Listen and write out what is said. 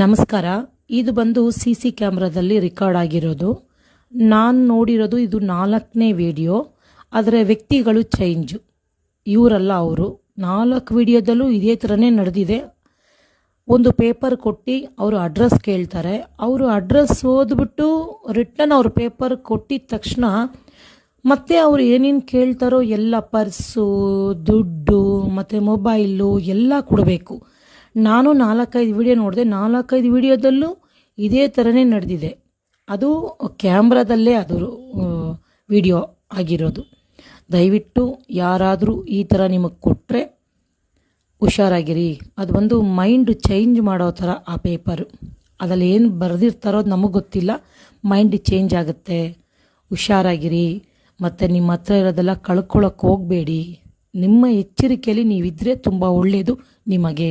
ನಮಸ್ಕಾರ. ಇದು ಬಂದು ಸಿ ಸಿ ಕ್ಯಾಮ್ರಾದಲ್ಲಿ ರೆಕಾರ್ಡ್ ಆಗಿರೋದು. ನಾನು ನೋಡಿರೋದು ಇದು ನಾಲ್ಕನೇ ವಿಡಿಯೋ ಆದರೆ ವ್ಯಕ್ತಿಗಳು ಚೇಂಜ್ ಇವರಲ್ಲ ಅವರು. ನಾಲ್ಕು ವಿಡಿಯೋದಲ್ಲೂ ಇದೇ ಥರನೇ ನಡೆದಿದೆ. ಒಂದು ಪೇಪರ್ ಕೊಟ್ಟು ಅವರು ಅಡ್ರೆಸ್ ಕೇಳ್ತಾರೆ. ಅವರು ಅಡ್ರೆಸ್ ಓದ್ಬಿಟ್ಟು ರಿಟರ್ನ್ ಅವ್ರ ಪೇಪರ್ ಕೊಟ್ಟಿದ ತಕ್ಷಣ ಮತ್ತೆ ಅವ್ರು ಏನೇನು ಕೇಳ್ತಾರೋ ಎಲ್ಲ ಪರ್ಸು ದುಡ್ಡು, ಮತ್ತು ಮೊಬೈಲು ಎಲ್ಲ ಕೊಡಬೇಕು. ನಾನು ನಾಲ್ಕೈದು ವಿಡಿಯೋ ನೋಡಿದೆ, ನಾಲ್ಕೈದು ವಿಡಿಯೋದಲ್ಲೂ ಇದೇ ಥರನೇ ನಡೆದಿದೆ. ಅದು ಕ್ಯಾಮ್ರಾದಲ್ಲೇ ಅದು ವಿಡಿಯೋ ಆಗಿರೋದು. ದಯವಿಟ್ಟು ಯಾರಾದರೂ ಈ ಥರ ನಿಮಗೆ ಕೊಟ್ಟರೆ ಹುಷಾರಾಗಿರಿ. ಅದು ಒಂದು ಮೈಂಡ್ ಚೇಂಜ್ ಮಾಡೋ ಥರ ಆ ಪೇಪರು. ಅದರಲ್ಲಿ ಏನು ಬರೆದಿರ್ತಾರೋ ನಮಗೆ ಗೊತ್ತಿಲ್ಲ. ಮೈಂಡ್ ಚೇಂಜ್ ಆಗುತ್ತೆ. ಹುಷಾರಾಗಿರಿ. ಮತ್ತು ನಿಮ್ಮ ಹತ್ರ ಇರೋದೆಲ್ಲ ಕಳ್ಕೊಳ್ಳೋಕೆ ಹೋಗಬೇಡಿ. ನಿಮ್ಮ ಎಚ್ಚರಿಕೆಯಲ್ಲಿ ನೀವಿದ್ದರೆ ತುಂಬ ಒಳ್ಳೆಯದು ನಿಮಗೆ.